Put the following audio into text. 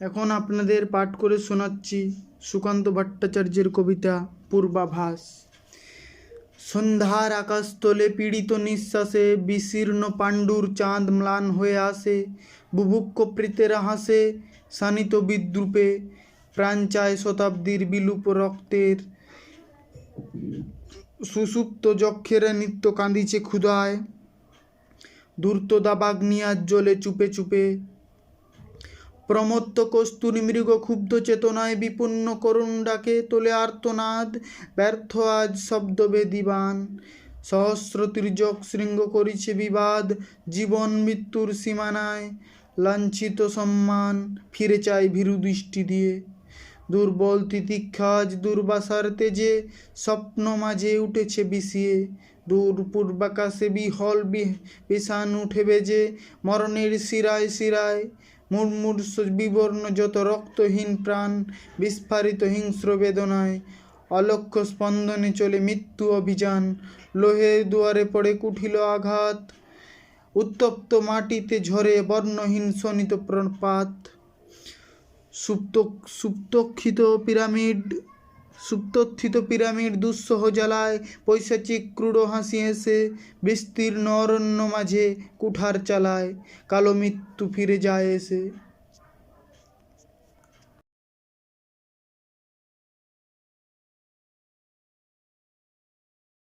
এখন আপনাদের পাঠ করে শোনাচ্ছি সুকান্ত ভট্টাচার্যের কবিতা পূর্বাভাস। সন্ধ্যার আকাশতলে পীড়িত নিঃশ্বাসে বিশীর্ণ পাণ্ডুর চাঁদ ম্লান হয়ে আসে বুভুক্ষ প্রীতের হাসে শানিত বিদ্রুপে, প্রাণ চায় শতাব্দীর বিলুপ রক্তের। সুসুপ্ত যক্ষেরা নিত্য কাঁদিছে ক্ষুধায় ধূর্ত দাবাগ্নিয়ার জলে চুপে চুপে প্রমত্ত কস্তুরী মৃগ ক্ষুব্ধ চেতনায় বিপন্ন করুণ ডাকে তোলে আর্তনাদ, ব্যর্থ আজ শব্দ বেদিবান সহস্র তির্যক শৃঙ্গ করিছে বিবাদ, জীবন মৃত্যুর সীমানায় লাঞ্ছিত সম্মান ফিরে চাই ভীরু দৃষ্টি দিয়ে। দুর্বল তিতিক্ষাজ দুর্বাসার তেজে, স্বপ্ন মাঝে উঠেছে বিষিয়ে। দূর পূর্বাকাশে বিহল বি- বিষাণ উঠে বেজে মরণের শিরায় শিরায় মুর্মূর্ষ বিবর্ণ যত রক্তহীন প্রাণ বিস্ফারিত হিংস্র বেদনায় অলক্ষ্য স্পন্দনে চলে মৃত্যু অভিযান। লোহের দুয়ারে পড়ে কুঠিল আঘাত, উত্তপ্ত মাটিতে ঝরে বর্ণহীন শোনিত প্রপাত সুপ্ত সুপ্তক্ষিত পিরামিড সুপ্তথিত পিরামিড দুঃসহ জ্বালায় পৈশাচিক ক্রূঢ় হাসি হেসে, বিস্তীর্ণ অরণ্য মাঝে কুঠার চালায়, কালো মৃত্যু ফিরে যায় এসে।